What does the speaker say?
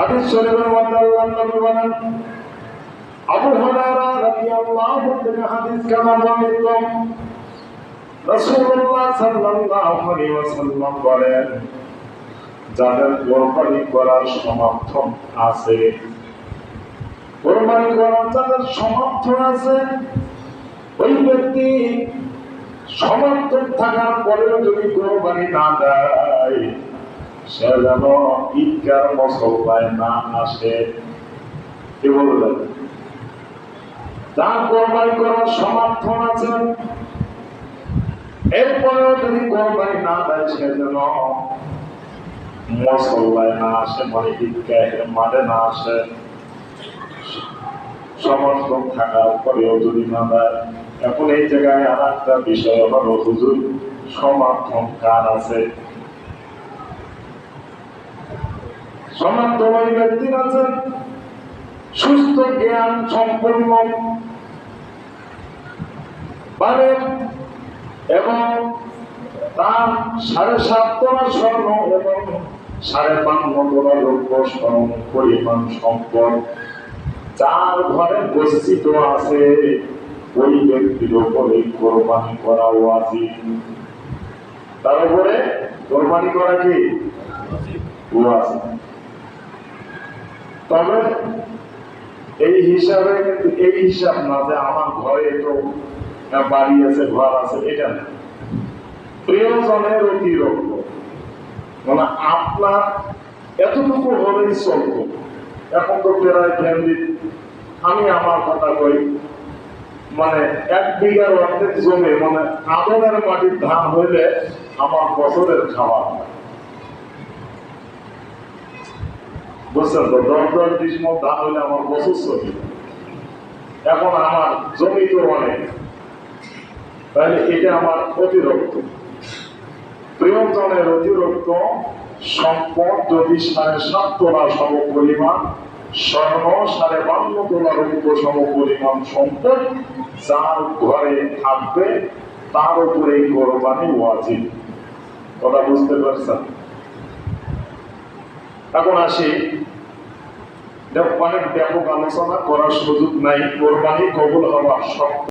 হাদিস যাদের কোরবানি করার সমর্থন আছে কোরবানি করার যাদের সমর্থন আছে, ওই ব্যক্তি সমর্থন থাকার পরেও যদি কোরবানি না দেয় যেন ঈদগার না, আসে। করার সমর্থন আছে। যদি না দেয় সে যেন না, আসে। মানে ঈদগাহের মাঠে না আসে। সমর্থন থাকার পরেও যদি না দেয়, এখন এই জায়গায় আর একটা বিষয় হলো, হুজুর, সমর্থন কার আছে? সমর্থন ওই ব্যক্তির আছে। সুস্থ জ্ঞান সম্পূর্ণ পারেন এবং তার সাড়ে সাত তোলা স্বর্ণ এবং সাড়ে পান্ন তোলা লক্ষ স্বর্ণ পরিমাণ সম্পদ। যার ঘরে গচ্ছিত আছে, ওই ব্যক্তির উপরে কোরবানি করা ওয়াজিব। তার উপরে কোরবানি করা কি? ওয়াজিব। তবে এই হিসাবে কিন্তু এই হিসাব না যে আমার ঘরে তো বাড়ি আছে, ঘর আছে, এটা না। প্রিয়জনের অতিরিক্ত। মানে আপনার এতটুকু হলেই চলত এখন তো প্রায় ফ্যামিলি, আমি আমার কথা কই মানে এক বিঘার অর্ধেক জমি মানে আদনের মাটির ধান হইলে আমার বছরের খাওয়া হয়। বুঝছেন তো দশ আমার বছর এখন আমার জমি তো অনেক। তাহলে এটা আমার অতিরিক্ত। প্রিয়জনের অতিরিক্ত সম্পদ যদি সাড়ে সাত তোলা সম পরিমাণ স্বর্ণ সাড়ে বান্ন তোলার উপর সম পরিমাণ সম্পদ যার ঘরে থাকবে, তার উপরে এই কোরবানি ওয়াজিব। কথা বুঝতে পারছেন? এখন আসি অনেক ব্যাপক আলোচনা করার সুযোগ নাই। কোরবানি কবুল হওয়া শক্ত